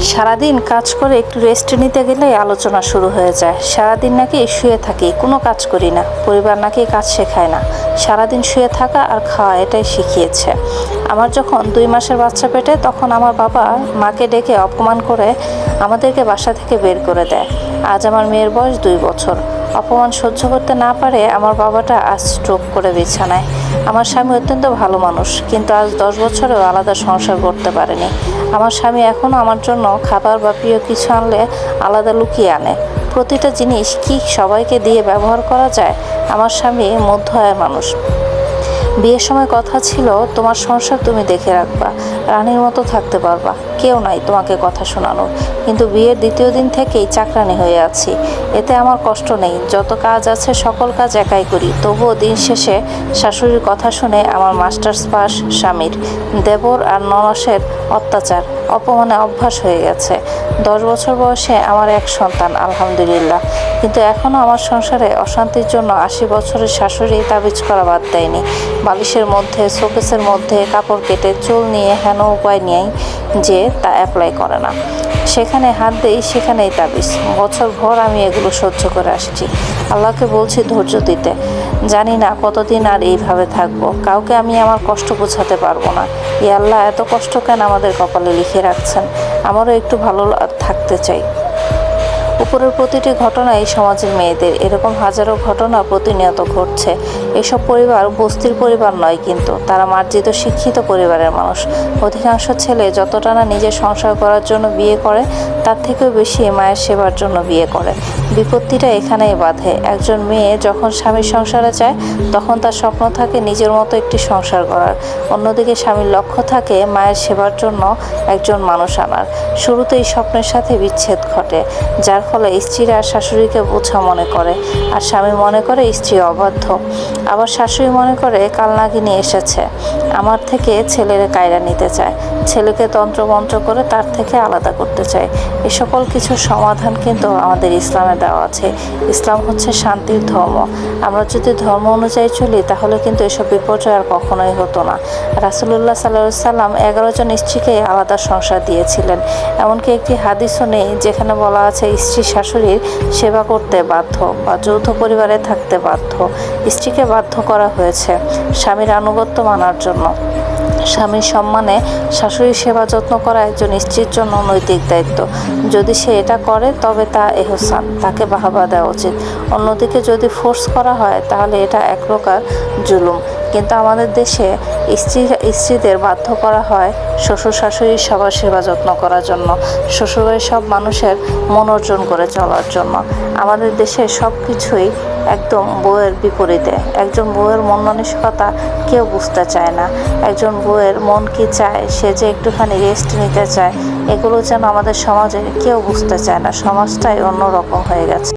সারাদিন কাজ করে একটু রেস্ট নিতে গেলে আলোচনা শুরু হয়ে যায়। সারাদিন নাকি শুয়ে থাকি, কোনো কাজ করি না। পরিবার নাকি কাজ শেখায় না। সারাদিন শুয়ে থাকা আর খাওয়া এটাই শিখিয়েছে। আমার যখন দুই মাসের বাচ্চা পেটে, তখন আমার বাবা মাকে ডেকে অপমান করে আমাদেরকে বাসা থেকে বের করে দেয়। আজ আমার মেয়ের বয়স দুই বছর। অপমান সহ্য করতে না পারে আমার বাবাটা আজ স্ট্রোক করে বিছানায়। আমার স্বামী অত্যন্ত ভালো মানুষ, কিন্তু আজ দশ বছরেও আলাদা সংসার করতে পারেনি। আমার স্বামী এখনও আমার জন্য খাবার বা প্রিয় কিছু আনলে আলাদা লুকিয়ে আনে। প্রতিটা জিনিস কি সবাইকে দিয়ে ব্যবহার করা যায়? আমার স্বামী মধ্য আয়ের মানুষ। বিয়ের সময় কথা ছিল, তোমার সংসার তুমি দেখে রাখবা, রানীর মতো থাকতে পারবা, কেউ নাই তোমাকে কথা শোনানোর। কিন্তু বিয়ের দ্বিতীয় দিন থেকেই চাকরানি হয়ে আছি। এতে আমার কষ্ট নেই, যত কাজ আছে সকল কাজ একাই করি। তবুও দিন শেষে শাশুড়ির কথা শুনে আমার মাস্টার্স পাস স্বামীর দেবর আর ননসের অত্যাচার, অপমানে অভ্যাস হয়ে গেছে। দশ বছর বয়সে আমার এক সন্তান, আলহামদুলিল্লাহ। কিন্তু এখনও আমার সংসারে অশান্তির জন্য আশি বছরের শাশুড়ি তাবিজ করা বাদ দেয়নি। বালিশের মধ্যে, শোকেসের মধ্যে, কাপড় কেটে, চুল নিয়ে হেন উপায় নিয়েই যে তা অ্যাপ্লাই করে না। সেখানে হাত দেই, সেখানেই তাবিজ। বছর ভর আমি এগুলো সহ্য করে আসছি। আল্লাহকে বলছি ধৈর্য দিতে। জানি না কতদিন আর এইভাবে থাকব। কাউকে আমি আমার কষ্ট বোঝাতে পারব না। ই আল্লাহ এত কষ্ট কেন আমাদের কপালে লিখে রাখছেন? আমারও একটু ভালো থাকতে চাই। উপরের প্রতিটি ঘটনাই সমাজের মেয়েদের। এরকম হাজারো ঘটনা প্রতিনিয়ত ঘটছে। এসব পরিবার বস্তির পরিবার নয় কিন্তু, তারা মার্জিত, শিক্ষিত পরিবারের মানুষ। অধিকাংশ ছেলে যতটা না নিজের সংসার করার জন্য বিয়ে করে, তার থেকেও বেশি মায়ের সেবার জন্য বিয়ে করে। বিপত্তিটা এখানেই বাধে। একজন মেয়ে যখন স্বামীর সংসারে যায়, তখন তার স্বপ্ন থাকে নিজের মতো একটি সংসার করার। অন্যদিকে স্বামীর লক্ষ্য থাকে মায়ের সেবার জন্য একজন মানুষ আনার। শুরুতেই স্বপ্নের সাথে বিচ্ছেদ ঘটে, যার ফলে স্ত্রীরা আর শাশুড়িকে বোঝা মনে করে, আর স্বামী মনে করে স্ত্রী অবাধ্য। আবার শাশুড়ি মনে করে কালনাগিনী এসেছে। আমার থেকে ছেলের কায়রা নিতে চায়। ছেলেকে তন্ত্রমন্ত্র করে তার থেকে আলাদা করতে চায়। এ সকল কিছু সমাধান কিন্তু আমাদের ইসলামে দেওয়া আছে। ইসলাম হচ্ছে শান্তির ধর্ম। আমরা যদি ধর্ম অনুযায়ী চলি, তাহলে কিন্তু এসব বিপর্যয় আর কখনোই হতো না। রাসুলুল্লাহ সাল্লাহ সাল্লাম এগারো জন স্ত্রীকে আলাদা সংসার দিয়েছিলেন। এমনকি একটি হাদিসও নেই, যেখানে বলা আছে স্ত্রী শাশুড়ির সেবা করতে বাধ্য বা যৌথ পরিবারে থাকতে বাধ্য। স্ত্রীকে বাধ্য করা হয়েছে স্বামীর আনুগত্য মানার জন্য। স্বামীর সম্মানে শাশুড়ির সেবা যত্ন করা একজন স্ত্রীর জন্য নৈতিক দায়িত্ব। যদি সে এটা করে, তবে তা এহসান, তাকে বাহবা দেওয়া উচিত। অন্যদিকে যদি ফোর্স করা হয়, তাহলে এটা এক প্রকার জুলুম। কিন্তু আমাদের দেশে স্ত্রী স্ত্রীদের বাধ্য করা হয় শ্বশুর শাশুড়ির সবার সেবা যত্ন করার জন্য। শ্বশুরবাড়ির সব মানুষের মন অর্জন করে চলার জন্য। আমাদের দেশে সব কিছুই একদম বউয়ের বিপরীতে। একজন বউয়ের মন মানসিকতা কেউ বুঝতে চায় না। একজন বউয়ের মন কি চায়, সে যে একটুখানি রেস্ট নিতে চায়, এগুলো যেন আমাদের সমাজে কেউ বুঝতে চায় না। সমাজটাই অন্যরকম হয়ে গেছে।